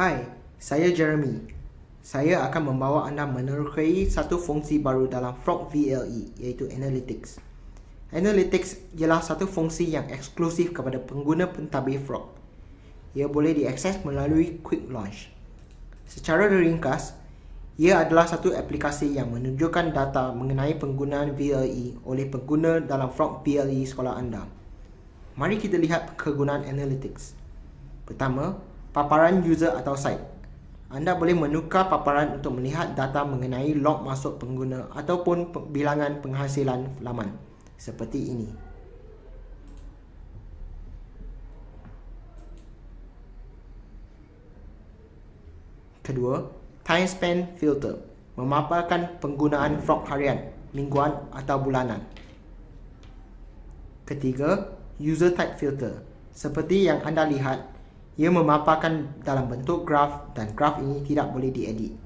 Hai, saya Jeremy. Saya akan membawa anda menerokai satu fungsi baru dalam Frog VLE iaitu Analytics. Analytics ialah satu fungsi yang eksklusif kepada pengguna pentadbir Frog. Ia boleh diakses melalui Quick Launch. Secara ringkas, ia adalah satu aplikasi yang menunjukkan data mengenai penggunaan VLE oleh pengguna dalam Frog VLE sekolah anda. Mari kita lihat kegunaan Analytics. Pertama, paparan user atau site. Anda boleh menukar paparan untuk melihat data mengenai log masuk pengguna ataupun bilangan penghasilan laman seperti ini. Kedua, time span filter memaparkan penggunaan frog harian, mingguan atau bulanan. Ketiga, user type filter. Seperti yang anda lihat, ia memaparkan dalam bentuk graf dan graf ini tidak boleh diedit.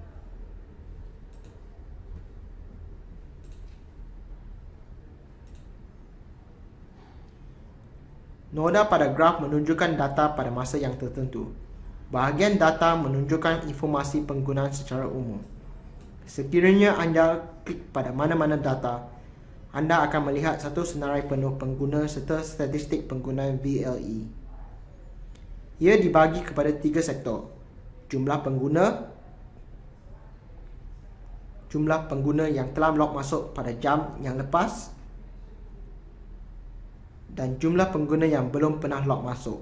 Noda pada graf menunjukkan data pada masa yang tertentu. Bahagian data menunjukkan informasi penggunaan secara umum. Sekiranya anda klik pada mana-mana data, anda akan melihat satu senarai penuh pengguna serta statistik penggunaan VLE. Ia dibagi kepada tiga sektor. Jumlah pengguna, jumlah pengguna yang telah log masuk pada jam yang lepas dan jumlah pengguna yang belum pernah log masuk.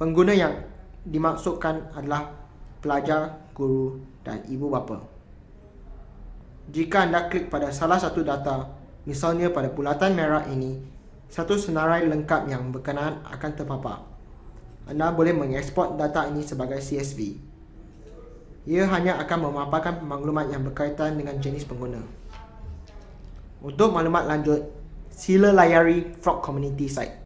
Pengguna yang dimaksudkan adalah pelajar, guru dan ibu bapa. Jika anda klik pada salah satu data, misalnya pada bulatan merah ini, satu senarai lengkap yang berkenaan akan terpapar. Anda boleh mengeksport data ini sebagai CSV. Ia hanya akan memaparkan maklumat yang berkaitan dengan jenis pengguna. Untuk maklumat lanjut, sila layari Frog Community site.